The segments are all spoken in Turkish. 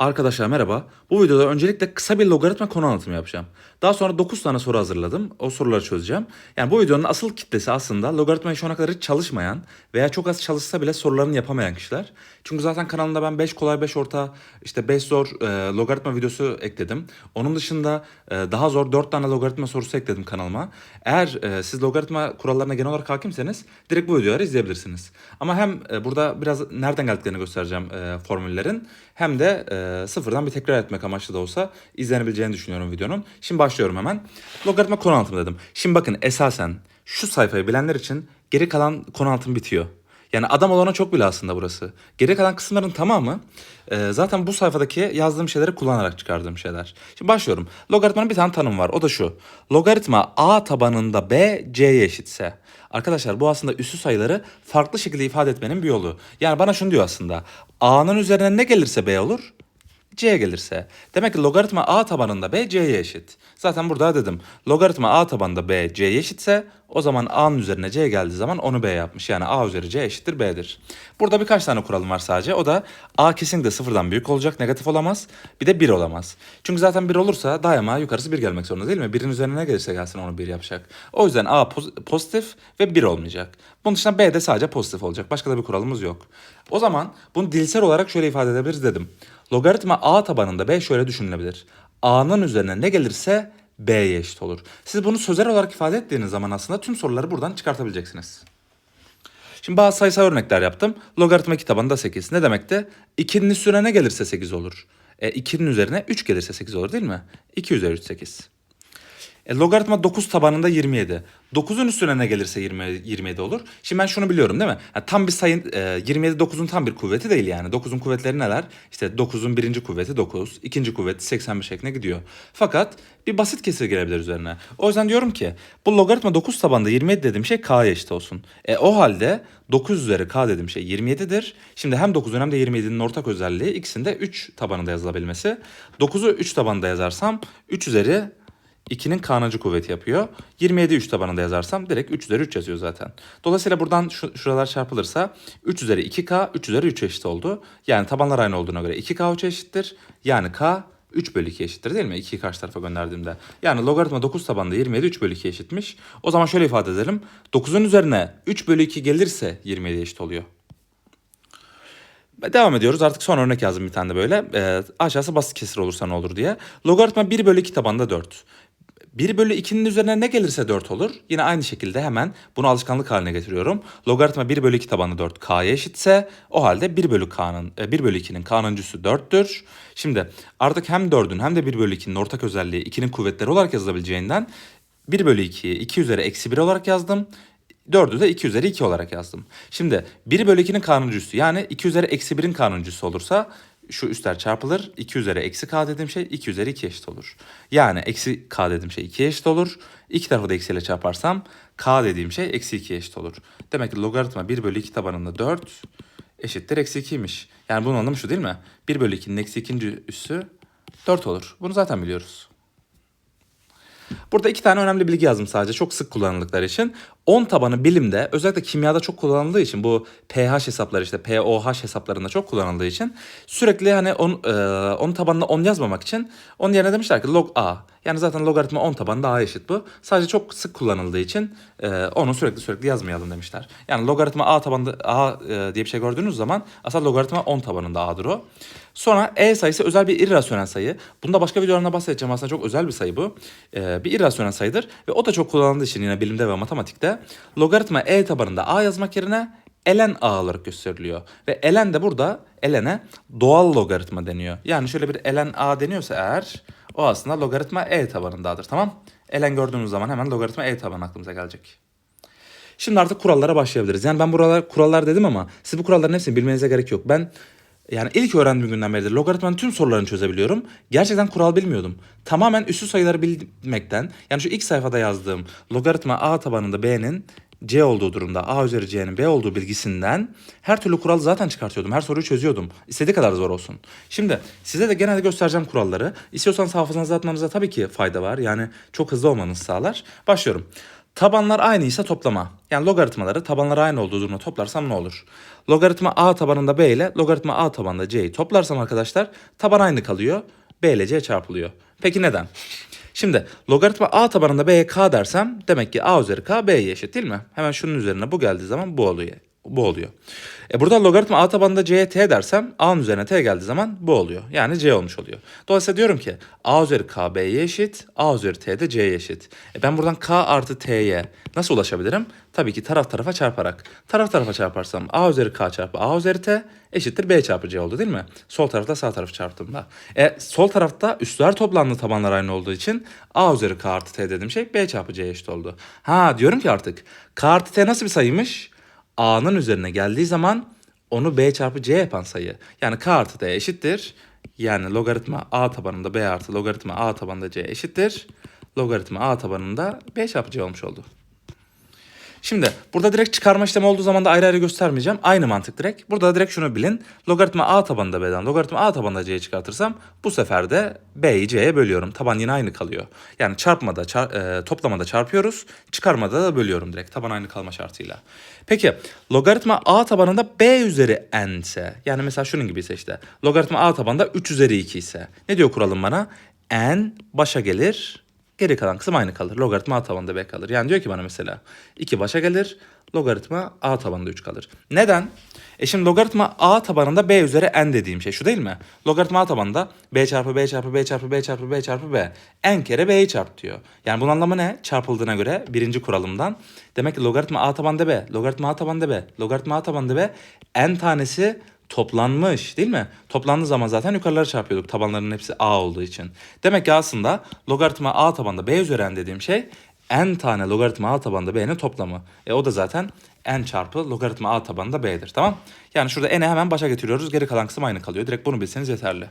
Arkadaşlar merhaba. Bu videoda öncelikle kısa bir logaritma konu anlatımı yapacağım. Daha sonra 9 tane soru hazırladım. O soruları çözeceğim. Yani bu videonun asıl kitlesi aslında logaritmayı şu ana kadar hiç çalışmayan veya çok az çalışsa bile sorularını yapamayan kişiler. Çünkü zaten kanalımda ben 5 kolay 5 orta işte 5 zor e, logaritma videosu ekledim. Onun dışında e, daha zor 4 tane logaritma sorusu ekledim kanalıma. Eğer e, siz logaritma kurallarına genel olarak hakimseniz direkt bu videoları izleyebilirsiniz. Ama hem e, burada biraz nereden geldiklerini göstereceğim e, formüllerin hem de e, sıfırdan bir tekrar etmek amaçlı da olsa izlenebileceğini düşünüyorum videonun. Şimdi başlıyorum hemen. Logaritma konu anlatımı dedim. Şimdi bakın esasen şu sayfayı bilenler için geri kalan konu anlatım bitiyor. Yani adam olana çok bile aslında burası. Geri kalan kısımların tamamı e, zaten bu sayfadaki yazdığım şeyleri kullanarak çıkardığım şeyler. Şimdi başlıyorum. Logaritmanın bir tane tanımı var. O da şu. Logaritma a tabanında b c'ye eşitse. Arkadaşlar bu aslında üssü sayıları farklı şekilde ifade etmenin bir yolu. Yani bana şunu diyor aslında. a'nın üzerine ne gelirse b olur. C gelirse. Demek ki logaritma A tabanında B C'ye eşit. Zaten burada dedim. Logaritma A tabanında B C'ye eşitse o zaman A'nın üzerine C geldiği zaman onu B yapmış. Yani A üzeri C eşittir B'dir. Burada birkaç tane kuralım var sadece. O da A kesinlikle sıfırdan büyük olacak, negatif olamaz. Bir de 1 olamaz. Çünkü zaten 1 olursa daima yukarısı 1 gelmek zorunda değil mi? 1'in üzerine ne gelirse gelsin onu 1 yapacak. O yüzden A poz- pozitif ve 1 olmayacak. Bunun dışında B de sadece pozitif olacak. Başka da bir kuralımız yok. O zaman bunu dilsel olarak şöyle ifade edebiliriz dedim. Logaritma a tabanında b şöyle düşünülebilir. a'nın üzerine ne gelirse b'ye eşit olur. Siz bunu sözel olarak ifade ettiğiniz zaman aslında tüm soruları buradan çıkartabileceksiniz. Şimdi bazı sayısal örnekler yaptım. Logaritma kitabında 8. Ne demekti? 2'nin üstüne ne gelirse 8 olur. E, 2'nin üzerine 3 gelirse 8 olur değil mi? 2 üzeri 3 8. E, logaritma 9 tabanında 27. 9'un üstüne ne gelirse 20, 27 olur. Şimdi ben şunu biliyorum değil mi? Ha, tam bir sayı e, 27 9'un tam bir kuvveti değil yani. 9'un kuvvetleri neler? İşte 9'un birinci kuvveti 9, ikinci kuvveti 81 şeklinde gidiyor. Fakat bir basit kesir gelebilir üzerine. O yüzden diyorum ki bu logaritma 9 tabanında 27 dediğim şey k'ya eşit olsun. E o halde 9 üzeri k dediğim şey 27'dir. Şimdi hem 9'un hem de 27'nin ortak özelliği ikisinde 3 tabanında yazılabilmesi. 9'u 3 tabanında yazarsam 3 üzeri 2'nin kanıcı kuvveti yapıyor. 27 3 tabanında yazarsam direkt 3 üzeri 3 yazıyor zaten. Dolayısıyla buradan şu, şuralar çarpılırsa 3 üzeri 2k 3 üzeri 3 eşit oldu. Yani tabanlar aynı olduğuna göre 2k 3 eşittir. Yani k 3 bölü 2 eşittir değil mi? 2'yi karşı tarafa gönderdiğimde. Yani logaritma 9 tabanında 27 3 bölü 2 eşitmiş. O zaman şöyle ifade edelim. 9'un üzerine 3 bölü 2 gelirse 27 eşit oluyor. Devam ediyoruz. Artık son örnek yazdım bir tane de böyle. Ee, aşağısı basit kesir olursa ne olur diye. Logaritma 1 bölü 2 tabanında 4. 1 bölü 2'nin üzerine ne gelirse 4 olur. Yine aynı şekilde hemen bunu alışkanlık haline getiriyorum. Logaritma 1 bölü 2 tabanı 4 k'ya eşitse o halde 1 bölü k'nın 1 bölü 2'nin k'nıncısı 4'tür. Şimdi artık hem 4'ün hem de 1 bölü 2'nin ortak özelliği 2'nin kuvvetleri olarak yazılabileceğinden 1 bölü 2'yi 2 üzeri eksi 1 olarak yazdım. 4'ü de 2 üzeri 2 olarak yazdım. Şimdi 1 bölü 2'nin kanuncusu yani 2 üzeri eksi 1'in kanuncusu olursa şu üstler çarpılır. 2 üzeri eksi k dediğim şey 2 üzeri 2 eşit olur. Yani eksi k dediğim şey 2 eşit olur. İki tarafı da eksiyle çarparsam k dediğim şey eksi 2 eşit olur. Demek ki logaritma 1 bölü 2 tabanında 4 eşittir eksi 2'ymiş. Yani bunun anlamı şu değil mi? 1 bölü 2'nin eksi 2. üssü 4 olur. Bunu zaten biliyoruz. Burada iki tane önemli bilgi yazdım sadece çok sık kullanıldıkları için. 10 tabanı bilimde özellikle kimyada çok kullanıldığı için bu pH hesapları işte pOH hesaplarında çok kullanıldığı için sürekli hani on, e, 10 tabanına 10 yazmamak için onun yerine demişler ki log A. Yani zaten logaritma 10 tabanında A eşit bu. Sadece çok sık kullanıldığı için e, onu sürekli sürekli yazmayalım demişler. Yani logaritma A tabanında A e, diye bir şey gördüğünüz zaman aslında logaritma 10 tabanında A'dır o. Sonra E sayısı özel bir irrasyonel sayı. Bunda başka videolarında bahsedeceğim aslında çok özel bir sayı bu. E, bir irrasyonel sayıdır ve o da çok kullanıldığı için yine bilimde ve matematikte logaritma e tabanında a yazmak yerine ln a olarak gösteriliyor. Ve ln de burada ln'e doğal logaritma deniyor. Yani şöyle bir ln a deniyorsa eğer o aslında logaritma e tabanındadır tamam? ln gördüğümüz zaman hemen logaritma e tabanı aklımıza gelecek. Şimdi artık kurallara başlayabiliriz. Yani ben buralar kurallar dedim ama siz bu kuralların hepsini bilmenize gerek yok. Ben yani ilk öğrendiğim günden beridir logaritmanın tüm sorularını çözebiliyorum. Gerçekten kural bilmiyordum. Tamamen üstü sayıları bilmekten yani şu ilk sayfada yazdığım logaritma a tabanında b'nin c olduğu durumda a üzeri c'nin b olduğu bilgisinden her türlü kural zaten çıkartıyordum. Her soruyu çözüyordum. İstediği kadar zor olsun. Şimdi size de genelde göstereceğim kuralları. İstiyorsanız hafızanıza atmanıza tabii ki fayda var. Yani çok hızlı olmanızı sağlar. Başlıyorum. Tabanlar aynıysa toplama. Yani logaritmaları tabanları aynı olduğu durumda toplarsam ne olur? Logaritma a tabanında b ile logaritma a tabanında c'yi toplarsam arkadaşlar taban aynı kalıyor. b ile c çarpılıyor. Peki neden? Şimdi logaritma a tabanında b'ye k dersem demek ki a üzeri k b'ye eşit değil mi? Hemen şunun üzerine bu geldiği zaman bu oluyor. Bu oluyor. E burada logaritma a tabanında c'ye t dersem a'nın üzerine t geldiği zaman bu oluyor. Yani c olmuş oluyor. Dolayısıyla diyorum ki a üzeri k b'ye eşit, a üzeri t de c'ye eşit. E ben buradan k artı t'ye nasıl ulaşabilirim? Tabii ki taraf tarafa çarparak. Taraf tarafa çarparsam a üzeri k çarpı a üzeri t eşittir b çarpı c oldu değil mi? Sol tarafta sağ tarafı çarptığımda. E sol tarafta üstler toplamlı tabanlar aynı olduğu için a üzeri k artı t dediğim şey b çarpı c eşit oldu. Ha diyorum ki artık k artı t nasıl bir sayıymış? A'nın üzerine geldiği zaman onu b çarpı c yapan sayı. Yani k artı d eşittir. Yani logaritma a tabanında b artı logaritma a tabanında c eşittir. Logaritma a tabanında b çarpı c olmuş oldu. Şimdi burada direkt çıkarma işlemi olduğu zaman da ayrı ayrı göstermeyeceğim. Aynı mantık direkt. Burada direkt şunu bilin. Logaritma a tabanında b'den logaritma a tabanında c'yi çıkartırsam bu sefer de b'yi c'ye bölüyorum. Taban yine aynı kalıyor. Yani çarpmada, çar, e, toplamada çarpıyoruz. Çıkarmada da bölüyorum direkt. Taban aynı kalma şartıyla. Peki logaritma a tabanında b üzeri n ise yani mesela şunun gibi ise işte logaritma a tabanında 3 üzeri 2 ise ne diyor kuralım bana? n başa gelir Geri kalan kısım aynı kalır. Logaritma a tabanında b kalır. Yani diyor ki bana mesela 2 başa gelir. Logaritma a tabanında 3 kalır. Neden? E şimdi logaritma a tabanında b üzeri n dediğim şey şu değil mi? Logaritma a tabanında b çarpı b çarpı b çarpı b çarpı b çarpı b. n kere b'yi çarp diyor. Yani bunun anlamı ne? Çarpıldığına göre birinci kuralımdan. Demek ki logaritma a tabanında b, logaritma a tabanında b, logaritma a tabanında b n tanesi toplanmış değil mi? Toplandığı zaman zaten yukarılara çarpıyorduk tabanların hepsi a olduğu için. Demek ki aslında logaritma a tabanda b üzeri n dediğim şey n tane logaritma a tabanda b'nin toplamı. E o da zaten n çarpı logaritma a tabanda b'dir tamam? Yani şurada n'i hemen başa getiriyoruz geri kalan kısım aynı kalıyor. Direkt bunu bilseniz yeterli.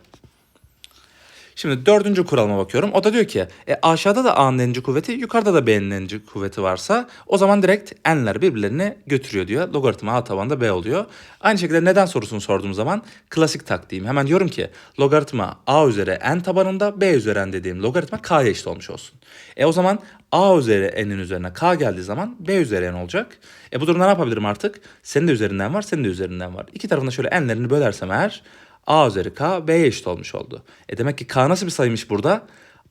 Şimdi dördüncü kuralıma bakıyorum. O da diyor ki e, aşağıda da A'nın n'ci kuvveti yukarıda da B'nin n'ci kuvveti varsa o zaman direkt n'ler birbirlerini götürüyor diyor. Logaritma A tabanda B oluyor. Aynı şekilde neden sorusunu sorduğum zaman klasik taktiğim. Hemen diyorum ki logaritma A üzeri n tabanında B üzeri n dediğim logaritma K'ya eşit olmuş olsun. E o zaman A üzeri n'in üzerine K geldiği zaman B üzeri n olacak. E bu durumda ne yapabilirim artık? Senin de üzerinden var, senin de üzerinden var. İki tarafında şöyle n'lerini bölersem eğer a üzeri k b'ye eşit olmuş oldu. E demek ki k nasıl bir sayıymış burada?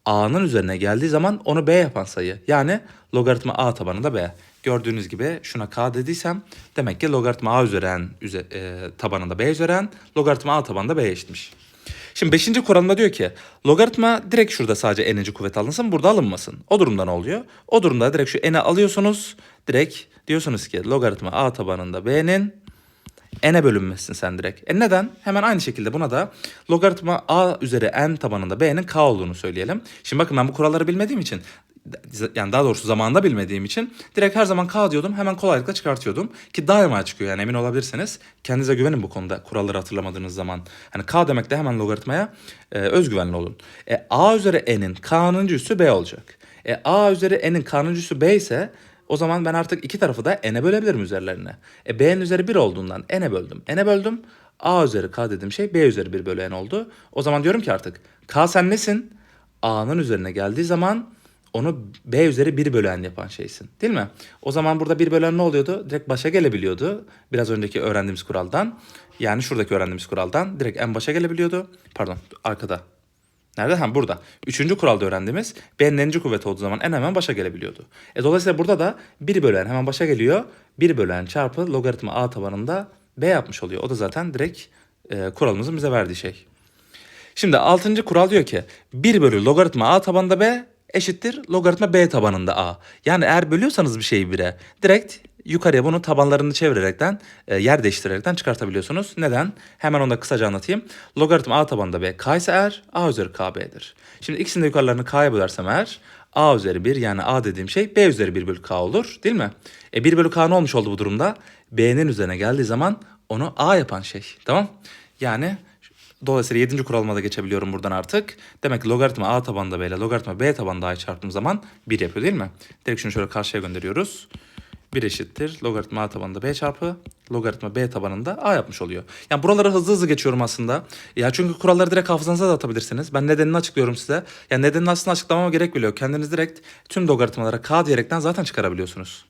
a'nın üzerine geldiği zaman onu b yapan sayı. Yani logaritma a tabanında b. Gördüğünüz gibi şuna k dediysem demek ki logaritma a üzeri n üze, e, tabanında b üzeri n, logaritma a tabanında b eşitmiş. Şimdi 5. kuralında diyor ki logaritma direkt şurada sadece n'inci kuvvet alınsın burada alınmasın. O durumda ne oluyor? O durumda direkt şu n'i alıyorsunuz. Direkt diyorsunuz ki logaritma a tabanında b'nin n'e bölünmesin sen direkt. E neden? Hemen aynı şekilde buna da logaritma a üzeri n tabanında b'nin k olduğunu söyleyelim. Şimdi bakın ben bu kuralları bilmediğim için yani daha doğrusu zamanında bilmediğim için direkt her zaman k diyordum hemen kolaylıkla çıkartıyordum ki daima çıkıyor yani emin olabilirsiniz. Kendinize güvenin bu konuda kuralları hatırlamadığınız zaman. Hani k demek de hemen logaritmaya e, özgüvenli olun. E, a üzeri n'in k'nın üssü b olacak. E, a üzeri n'in k'nın üssü b ise o zaman ben artık iki tarafı da n'e bölebilirim üzerlerine. E b'nin üzeri 1 olduğundan n'e böldüm. n'e böldüm. a üzeri k dediğim şey b üzeri 1 bölü n oldu. O zaman diyorum ki artık k sen nesin? a'nın üzerine geldiği zaman onu b üzeri 1 bölü n yapan şeysin. Değil mi? O zaman burada 1 bölü n ne oluyordu? Direkt başa gelebiliyordu. Biraz önceki öğrendiğimiz kuraldan. Yani şuradaki öğrendiğimiz kuraldan direkt n başa gelebiliyordu. Pardon arkada. Nerede? Ha burada. Üçüncü kuralda öğrendiğimiz B'nin n'inci kuvveti olduğu zaman n hemen başa gelebiliyordu. E dolayısıyla burada da 1 bölü n hemen başa geliyor. 1 bölü n çarpı logaritma a tabanında b yapmış oluyor. O da zaten direkt e, kuralımızın bize verdiği şey. Şimdi altıncı kural diyor ki 1 bölü logaritma a tabanında b eşittir logaritma b tabanında a. Yani eğer bölüyorsanız bir şeyi 1'e direkt yukarıya bunu tabanlarını çevirerekten, e, yer değiştirerekten çıkartabiliyorsunuz. Neden? Hemen onu da kısaca anlatayım. Logaritma a tabanında b k ise eğer a üzeri k b'dir. Şimdi ikisinin de yukarılarını k'ya bölersem eğer a üzeri 1 yani a dediğim şey b üzeri 1 bölü k olur değil mi? E 1 bölü k ne olmuş oldu bu durumda? b'nin üzerine geldiği zaman onu a yapan şey. Tamam? Yani Dolayısıyla 7. kuralıma da geçebiliyorum buradan artık. Demek ki logaritma a tabanında b ile logaritma b tabanında a'yı çarptığım zaman 1 yapıyor değil mi? Direkt şunu şöyle karşıya gönderiyoruz. 1 eşittir logaritma a tabanında b çarpı logaritma b tabanında a yapmış oluyor. Yani buraları hızlı hızlı geçiyorum aslında. Ya çünkü kuralları direkt hafızanıza da atabilirsiniz. Ben nedenini açıklıyorum size. Yani nedenini aslında açıklamama gerek bile yok. Kendiniz direkt tüm logaritmalara k diyerekten zaten çıkarabiliyorsunuz.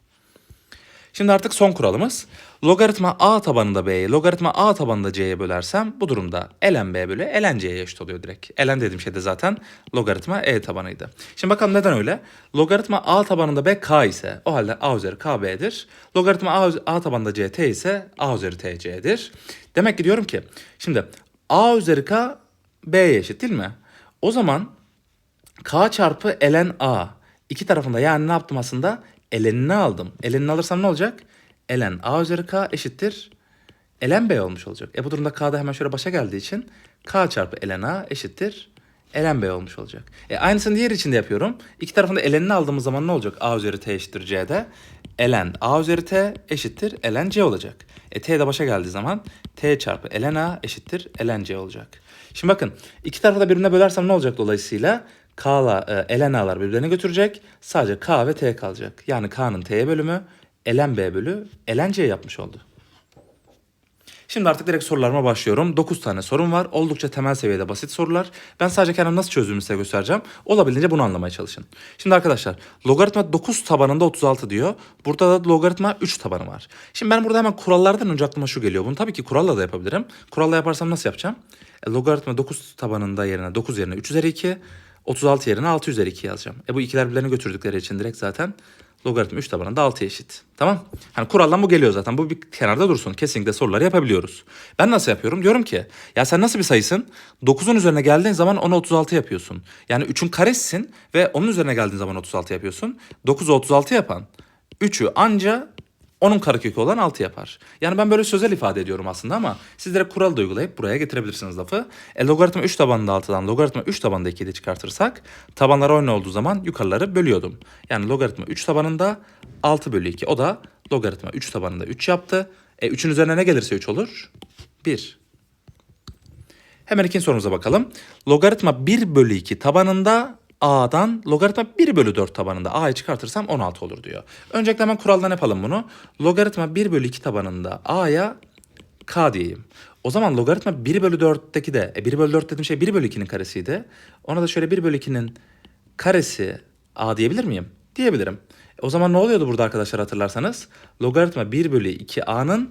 Şimdi artık son kuralımız. Logaritma a tabanında b'yi logaritma a tabanında c'ye bölersem bu durumda ln b bölü ln c'ye eşit oluyor direkt. ln dediğim şey de zaten logaritma e tabanıydı. Şimdi bakalım neden öyle? Logaritma a tabanında b k ise o halde a üzeri k b'dir. Logaritma a, a tabanında c t ise a üzeri t c'dir. Demek ki diyorum ki şimdi a üzeri k b'ye eşit değil mi? O zaman K çarpı ln A. İki tarafında yani ne yaptım aslında? Ln'ini aldım. Ln'ini alırsam ne olacak? ln A üzeri K eşittir. ln B olmuş olacak. E bu durumda K da hemen şöyle başa geldiği için K çarpı ln A eşittir. ln B olmuş olacak. E aynısını diğer için de yapıyorum. İki tarafında ln'ini aldığımız zaman ne olacak? A üzeri T eşittir C'de. ln A üzeri T eşittir ln C olacak. E T de başa geldiği zaman T çarpı ln A eşittir ln C olacak. Şimdi bakın iki tarafı da birbirine bölersem ne olacak dolayısıyla? K'la e, ln A'lar götürecek. Sadece K ve T kalacak. Yani K'nın T'ye bölümü ln B bölü ln C yapmış oldu. Şimdi artık direkt sorularıma başlıyorum. 9 tane sorum var. Oldukça temel seviyede basit sorular. Ben sadece kendim nasıl çözdüğümü size göstereceğim. Olabildiğince bunu anlamaya çalışın. Şimdi arkadaşlar logaritma 9 tabanında 36 diyor. Burada da logaritma 3 tabanı var. Şimdi ben burada hemen kurallardan önce aklıma şu geliyor. Bunu tabii ki kuralla da yapabilirim. Kuralla yaparsam nasıl yapacağım? E, logaritma 9 tabanında yerine 9 yerine 3 üzeri 2. 36 yerine 6 üzeri 2 yazacağım. E bu ikiler birbirlerini götürdükleri için direkt zaten logaritma 3 tabanında 6 eşit. Tamam. Hani kuraldan bu geliyor zaten. Bu bir kenarda dursun. Kesinlikle soruları yapabiliyoruz. Ben nasıl yapıyorum? Diyorum ki ya sen nasıl bir sayısın? 9'un üzerine geldiğin zaman onu 36 yapıyorsun. Yani 3'ün karesisin ve onun üzerine geldiğin zaman 36 yapıyorsun. 9'u 36 yapan 3'ü anca onun karekökü olan 6 yapar. Yani ben böyle sözel ifade ediyorum aslında ama siz direkt kuralı da uygulayıp buraya getirebilirsiniz lafı. E, logaritma 3 tabanında 6'dan logaritma 3 tabanında 2'yi de çıkartırsak tabanlar aynı olduğu zaman yukarıları bölüyordum. Yani logaritma 3 tabanında 6 bölü 2 o da logaritma 3 tabanında 3 yaptı. E 3'ün üzerine ne gelirse 3 olur? 1. Hemen ikinci sorumuza bakalım. Logaritma 1 bölü 2 tabanında a'dan logaritma 1 bölü 4 tabanında a'yı çıkartırsam 16 olur diyor. Öncelikle hemen kuraldan yapalım bunu. Logaritma 1 bölü 2 tabanında a'ya k diyeyim. O zaman logaritma 1 bölü 4'teki de e 1 bölü 4 dediğim şey 1 bölü 2'nin karesiydi. Ona da şöyle 1 bölü 2'nin karesi a diyebilir miyim? Diyebilirim. E o zaman ne oluyordu burada arkadaşlar hatırlarsanız? Logaritma 1 bölü 2a'nın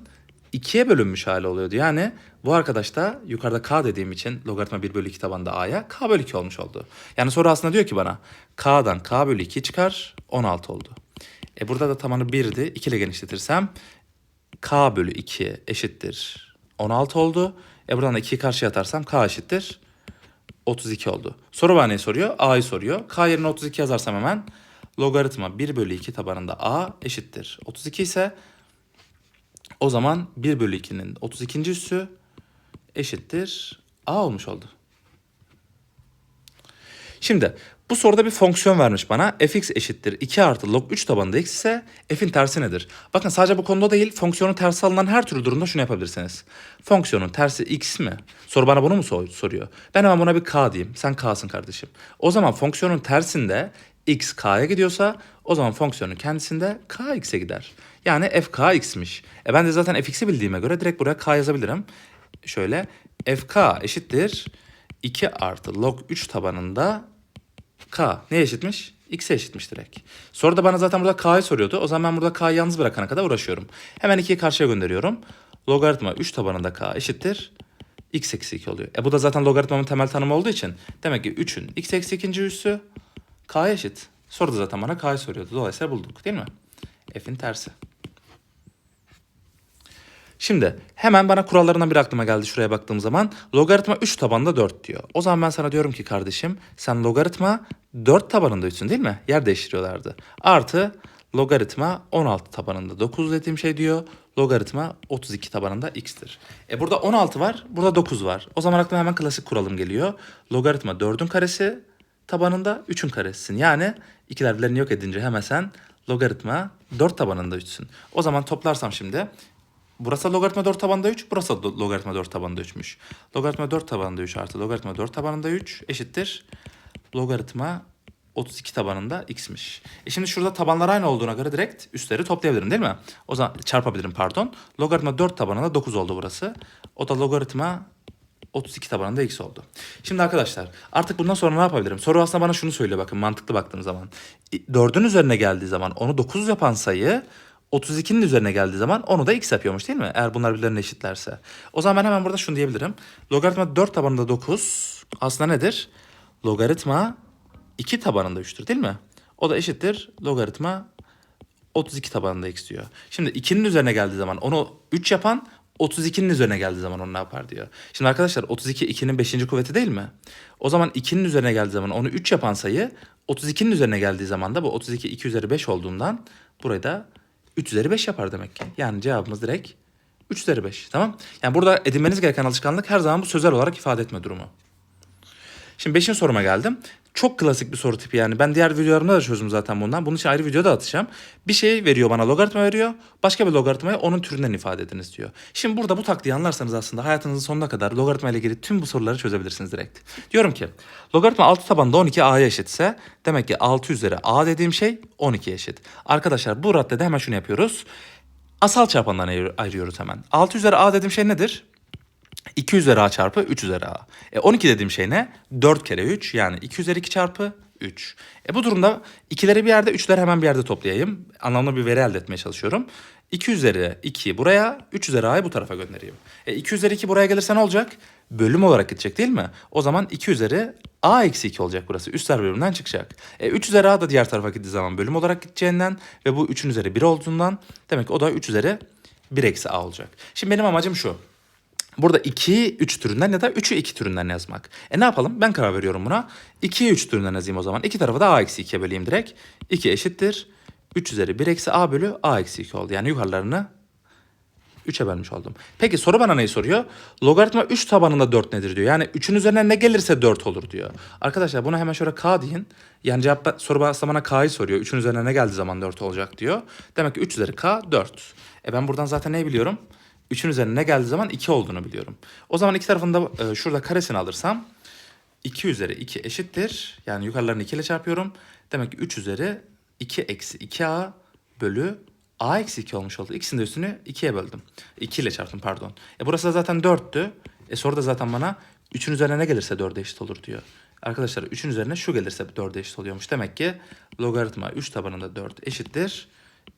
2'ye bölünmüş hali oluyordu. Yani bu arkadaş da yukarıda k dediğim için logaritma 1 bölü 2 tabanda a'ya k bölü 2 olmuş oldu. Yani soru aslında diyor ki bana k'dan k bölü 2 çıkar 16 oldu. E burada da tabanı 1'di. 2 ile genişletirsem k bölü 2 eşittir 16 oldu. E buradan da 2'yi karşıya atarsam k eşittir 32 oldu. Soru bana ne soruyor? A'yı soruyor. K yerine 32 yazarsam hemen logaritma 1 bölü 2 tabanında A eşittir. 32 ise o zaman 1 bölü 2'nin 32. üssü eşittir A olmuş oldu. Şimdi bu soruda bir fonksiyon vermiş bana. fx eşittir 2 artı log 3 tabanında x ise f'in tersi nedir? Bakın sadece bu konuda değil fonksiyonun tersi alınan her türlü durumda şunu yapabilirsiniz. Fonksiyonun tersi x mi? Soru bana bunu mu sor- soruyor? Ben hemen buna bir k diyeyim. Sen k'sın kardeşim. O zaman fonksiyonun tersinde x k'ya gidiyorsa o zaman fonksiyonun kendisinde k x'e gider. Yani f k x'miş. E ben de zaten fx'i bildiğime göre direkt buraya k yazabilirim. Şöyle fk eşittir 2 artı log 3 tabanında K ne eşitmiş? X'e eşitmiş direkt. Soruda bana zaten burada K'yı soruyordu. O zaman ben burada K'yı yalnız bırakana kadar uğraşıyorum. Hemen 2'yi karşıya gönderiyorum. Logaritma 3 tabanında K eşittir. X eksi 2 oluyor. E bu da zaten logaritmamın temel tanımı olduğu için. Demek ki 3'ün X eksi 2. üssü K'ya eşit. Soruda zaten bana K'yı soruyordu. Dolayısıyla bulduk değil mi? F'in tersi. Şimdi hemen bana kurallarından bir aklıma geldi şuraya baktığım zaman. Logaritma 3 tabanında 4 diyor. O zaman ben sana diyorum ki kardeşim sen logaritma 4 tabanında 3'sün değil mi? Yer değiştiriyorlardı. Artı logaritma 16 tabanında 9 dediğim şey diyor. Logaritma 32 tabanında x'tir. E burada 16 var, burada 9 var. O zaman aklıma hemen klasik kuralım geliyor. Logaritma 4'ün karesi tabanında 3'ün karesisin. Yani ikiler birbirlerini yok edince hemen sen logaritma 4 tabanında 3'sün. O zaman toplarsam şimdi Burası logaritma 4 tabanında 3, burası logaritma 4 tabanında 3'müş. Logaritma 4 tabanında 3 artı logaritma 4 tabanında 3 eşittir. Logaritma 32 tabanında x'miş. E şimdi şurada tabanlar aynı olduğuna göre direkt üstleri toplayabilirim değil mi? O zaman çarpabilirim pardon. Logaritma 4 tabanında 9 oldu burası. O da logaritma 32 tabanında x oldu. Şimdi arkadaşlar artık bundan sonra ne yapabilirim? Soru aslında bana şunu söylüyor bakın mantıklı baktığım zaman. 4'ün üzerine geldiği zaman onu 9 yapan sayı 32'nin üzerine geldiği zaman onu da x yapıyormuş değil mi? Eğer bunlar birbirlerine eşitlerse. O zaman ben hemen burada şunu diyebilirim. Logaritma 4 tabanında 9 aslında nedir? Logaritma 2 tabanında 3'tür değil mi? O da eşittir logaritma 32 tabanında x diyor. Şimdi 2'nin üzerine geldiği zaman onu 3 yapan 32'nin üzerine geldiği zaman onu ne yapar diyor. Şimdi arkadaşlar 32 2'nin 5. kuvveti değil mi? O zaman 2'nin üzerine geldiği zaman onu 3 yapan sayı 32'nin üzerine geldiği zaman da bu 32 2 üzeri 5 olduğundan burayı da 3 üzeri 5 yapar demek ki. Yani cevabımız direkt 3 üzeri 5 tamam. Yani burada edinmeniz gereken alışkanlık her zaman bu sözel olarak ifade etme durumu. Şimdi 5. soruma geldim. Çok klasik bir soru tipi yani. Ben diğer videolarımda da çözdüm zaten bundan. Bunun için ayrı video da atacağım. Bir şey veriyor bana logaritma veriyor. Başka bir logaritmayı onun türünden ifade ediniz diyor. Şimdi burada bu taktiği anlarsanız aslında hayatınızın sonuna kadar logaritma ile ilgili tüm bu soruları çözebilirsiniz direkt. Diyorum ki logaritma 6 tabanında 12 a'ya eşitse demek ki 6 üzeri a dediğim şey 12 eşit. Arkadaşlar bu raddede hemen şunu yapıyoruz. Asal çarpanlarına ayır- ayırıyoruz hemen. 6 üzeri a dediğim şey nedir? 2 üzeri a çarpı 3 üzeri a. E 12 dediğim şey ne? 4 kere 3 yani 2 üzeri 2 çarpı 3. E bu durumda ikileri bir yerde, üçleri hemen bir yerde toplayayım. Anlamlı bir veri elde etmeye çalışıyorum. 2 üzeri 2 buraya, 3 üzeri a'yı bu tarafa göndereyim. E 2 üzeri 2 buraya gelirse ne olacak? Bölüm olarak gidecek değil mi? O zaman 2 üzeri a eksi 2 olacak burası. Üstler birbirinden çıkacak. E 3 üzeri a da diğer tarafa gittiği zaman bölüm olarak gideceğinden ve bu 3'ün üzeri 1 olduğundan demek ki o da 3 üzeri 1 eksi a olacak. Şimdi benim amacım şu. Burada 2'yi 3 türünden ya da 3'ü 2 türünden yazmak. E ne yapalım? Ben karar veriyorum buna. 2'yi 3 türünden yazayım o zaman. İki tarafı da a eksi 2'ye böleyim direkt. 2 eşittir. 3 üzeri 1 eksi a bölü a eksi 2 oldu. Yani yukarılarını 3'e bölmüş oldum. Peki soru bana neyi soruyor? Logaritma 3 tabanında 4 nedir diyor. Yani 3'ün üzerine ne gelirse 4 olur diyor. Arkadaşlar buna hemen şöyle k deyin. Yani cevap soru aslında bana k'yı soruyor. 3'ün üzerine ne geldiği zaman 4 olacak diyor. Demek ki 3 üzeri k 4. E ben buradan zaten neyi biliyorum? 3'ün üzerine ne geldiği zaman 2 olduğunu biliyorum. O zaman iki tarafında e, şurada karesini alırsam 2 üzeri 2 eşittir. Yani yukarılarını 2 ile çarpıyorum. Demek ki 3 üzeri 2 eksi 2a bölü a eksi 2 olmuş oldu. İkisinin de üstünü 2'ye böldüm. 2 ile çarptım pardon. E burası da zaten 4'tü. E soruda zaten bana 3'ün üzerine ne gelirse 4'e eşit olur diyor. Arkadaşlar 3'ün üzerine şu gelirse 4'e eşit oluyormuş. Demek ki logaritma 3 tabanında 4 eşittir.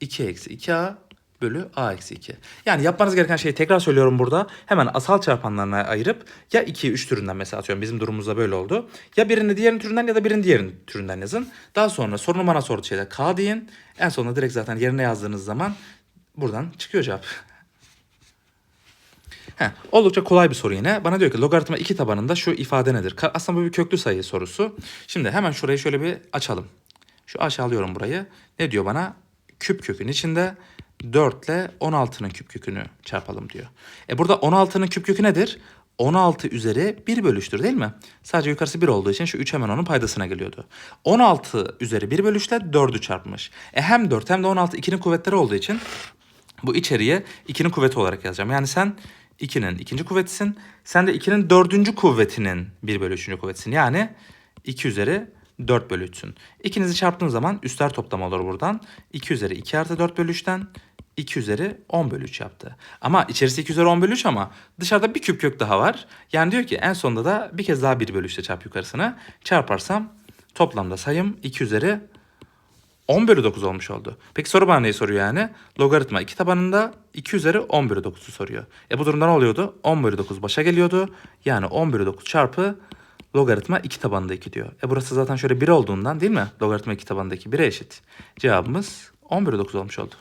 2 eksi 2a bölü a eksi 2. Yani yapmanız gereken şeyi tekrar söylüyorum burada. Hemen asal çarpanlarına ayırıp ya 2'yi 3 türünden mesela atıyorum bizim durumumuzda böyle oldu. Ya birini diğerinin türünden ya da birini diğerinin türünden yazın. Daha sonra sorunun bana sorduğu şeyde k deyin. En sonunda direkt zaten yerine yazdığınız zaman buradan çıkıyor cevap. Heh, oldukça kolay bir soru yine. Bana diyor ki logaritma 2 tabanında şu ifade nedir? Aslında bu bir köklü sayı sorusu. Şimdi hemen şurayı şöyle bir açalım. Şu aşağılıyorum burayı. Ne diyor bana? Küp kökün içinde 4 ile 16'nın küp kökünü çarpalım diyor. E burada 16'nın küp kökü nedir? 16 üzeri 1 bölüştür değil mi? Sadece yukarısı 1 olduğu için şu 3 hemen onun paydasına geliyordu. 16 üzeri 1 bölüşle 4'ü çarpmış. E hem 4 hem de 16 2'nin kuvvetleri olduğu için bu içeriye 2'nin kuvveti olarak yazacağım. Yani sen 2'nin ikinci kuvvetisin. Sen de 2'nin dördüncü kuvvetinin 1 bölü 3. kuvvetisin. Yani 2 üzeri 4 bölü 3'sün. İkinizi çarptığın zaman üstler toplamı olur buradan. 2 üzeri 2 artı 4 bölü 3'ten 2 üzeri 10 bölü 3 yaptı. Ama içerisi 2 üzeri 10 bölü 3 ama dışarıda bir küp kök daha var. Yani diyor ki en sonunda da bir kez daha 1 bölü 3 ile çarp yukarısına. Çarparsam toplamda sayım 2 üzeri 10 bölü 9 olmuş oldu. Peki soru bana neyi soruyor yani? Logaritma 2 tabanında 2 üzeri 10 bölü 9'u soruyor. E bu durumda ne oluyordu? 10 bölü 9 başa geliyordu. Yani 10 bölü 9 çarpı logaritma 2 tabanında 2 diyor. E burası zaten şöyle 1 olduğundan değil mi? Logaritma 2 tabanında 2 1'e eşit. Cevabımız 10 bölü 9 olmuş oldu.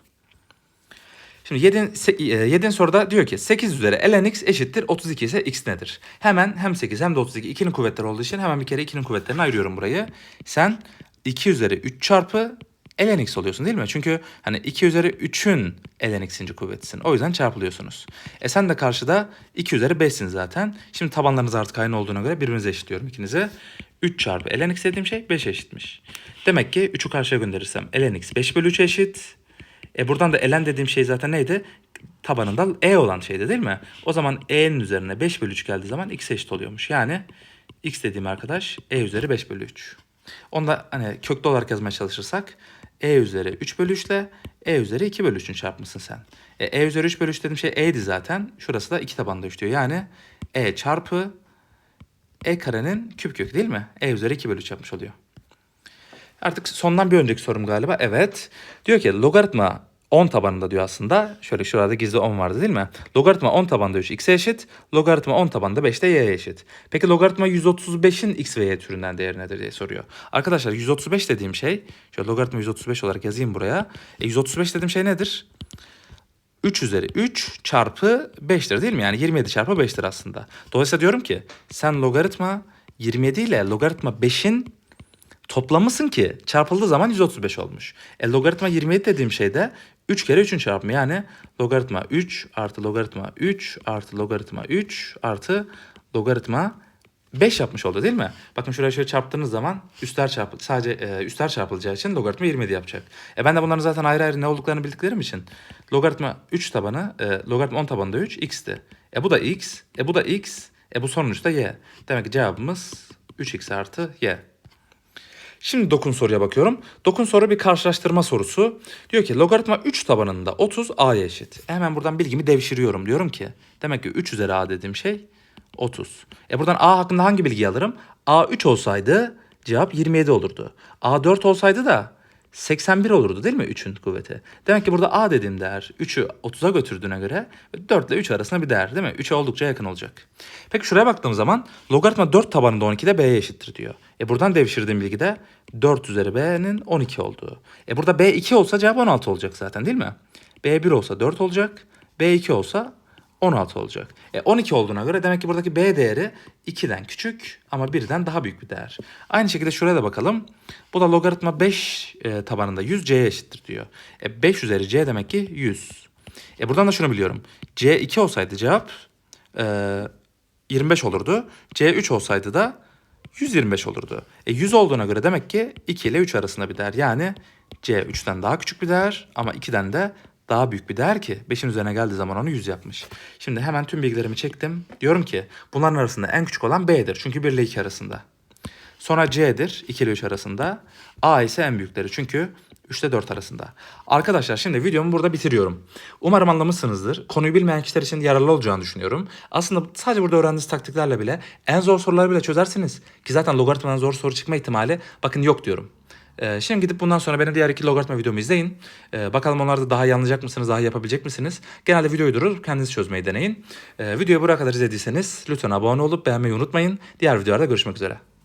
Şimdi 7. 7. soruda diyor ki 8 üzeri ln x eşittir 32 ise x nedir? Hemen hem 8 hem de 32 2'nin kuvvetleri olduğu için hemen bir kere 2'nin kuvvetlerini ayırıyorum burayı. Sen 2 üzeri 3 çarpı ln x oluyorsun değil mi? Çünkü hani 2 üzeri 3'ün ln x'inci kuvvetisin. O yüzden çarpılıyorsunuz. E sen de karşıda 2 üzeri 5'sin zaten. Şimdi tabanlarınız artık aynı olduğuna göre birbirinize eşitliyorum ikinize. 3 çarpı ln x dediğim şey 5 eşitmiş. Demek ki 3'ü karşıya gönderirsem ln x 5 bölü 3 eşit. E buradan da ln dediğim şey zaten neydi? Tabanında e olan şeydi değil mi? O zaman e'nin üzerine 5 bölü 3 geldiği zaman x eşit oluyormuş. Yani x dediğim arkadaş e üzeri 5 bölü 3. Onu da hani köklü olarak yazmaya çalışırsak e üzeri 3 bölü 3 ile e üzeri 2 bölü 3'ün çarpımısın sen. E, e üzeri 3 bölü 3 dediğim şey e'di zaten. Şurası da 2 tabanda 3 diyor. Yani e çarpı e karenin küp kökü değil mi? e üzeri 2 bölü 3 yapmış oluyor. Artık sondan bir önceki sorum galiba. Evet. Diyor ki logaritma 10 tabanında diyor aslında. Şöyle şurada gizli 10 vardı değil mi? Logaritma 10 tabanında 3 x'e eşit. Logaritma 10 tabanında 5 de y'ye eşit. Peki logaritma 135'in x ve y türünden değeri nedir diye soruyor. Arkadaşlar 135 dediğim şey, şöyle logaritma 135 olarak yazayım buraya. E, 135 dediğim şey nedir? 3 üzeri 3 çarpı 5'tir değil mi? Yani 27 çarpı 5'tir aslında. Dolayısıyla diyorum ki sen logaritma 27 ile logaritma 5'in toplamısın ki çarpıldığı zaman 135 olmuş. E logaritma 27 dediğim şey de 3 kere 3'ün çarpımı yani logaritma 3 artı logaritma 3 artı logaritma 3 artı logaritma 5 yapmış oldu değil mi? Bakın şuraya şöyle çarptığınız zaman üstler çarpı sadece e, üstler çarpılacağı için logaritma 27 yapacak. E ben de bunların zaten ayrı ayrı ne olduklarını bildiklerim için logaritma 3 tabanı e, logaritma 10 tabanında 3 x'ti. E bu da x, e bu da x, e bu sonuçta y. Demek ki cevabımız 3x artı y. Şimdi dokun soruya bakıyorum. Dokun soru bir karşılaştırma sorusu. Diyor ki logaritma 3 tabanında 30 a'ya eşit. E hemen buradan bilgimi devşiriyorum. Diyorum ki demek ki 3 üzeri a dediğim şey 30. E buradan a hakkında hangi bilgiyi alırım? a 3 olsaydı cevap 27 olurdu. a 4 olsaydı da 81 olurdu değil mi 3'ün kuvveti? Demek ki burada a dediğim değer 3'ü 30'a götürdüğüne göre 4 ile 3 arasında bir değer değil mi? 3'e oldukça yakın olacak. Peki şuraya baktığım zaman logaritma 4 tabanında 12 de b'ye eşittir diyor. E buradan devşirdiğim bilgi de 4 üzeri b'nin 12 olduğu. E burada b 2 olsa cevap 16 olacak zaten değil mi? b 1 olsa 4 olacak. b 2 olsa 16 olacak. E 12 olduğuna göre demek ki buradaki b değeri 2'den küçük ama 1'den daha büyük bir değer. Aynı şekilde şuraya da bakalım. Bu da logaritma 5 e, tabanında 100 c'ye eşittir diyor. E 5 üzeri c demek ki 100. E buradan da şunu biliyorum. c 2 olsaydı cevap e, 25 olurdu. c 3 olsaydı da 125 olurdu. E 100 olduğuna göre demek ki 2 ile 3 arasında bir değer. Yani c 3'ten daha küçük bir değer ama 2'den de daha büyük bir değer ki 5'in üzerine geldiği zaman onu 100 yapmış. Şimdi hemen tüm bilgilerimi çektim. Diyorum ki bunların arasında en küçük olan B'dir. Çünkü 1 ile 2 arasında. Sonra C'dir 2 ile 3 arasında. A ise en büyükleri çünkü 3 ile 4 arasında. Arkadaşlar şimdi videomu burada bitiriyorum. Umarım anlamışsınızdır. Konuyu bilmeyen kişiler için yararlı olacağını düşünüyorum. Aslında sadece burada öğrendiğiniz taktiklerle bile en zor soruları bile çözersiniz. Ki zaten logaritmadan zor soru çıkma ihtimali bakın yok diyorum. Ee, şimdi gidip bundan sonra benim diğer iki logaritma videomu izleyin. Ee, bakalım onlarda daha iyi mısınız, daha yapabilecek misiniz? Genelde videoyu durur, kendiniz çözmeyi deneyin. Ee, videoyu buraya kadar izlediyseniz lütfen abone olup beğenmeyi unutmayın. Diğer videolarda görüşmek üzere.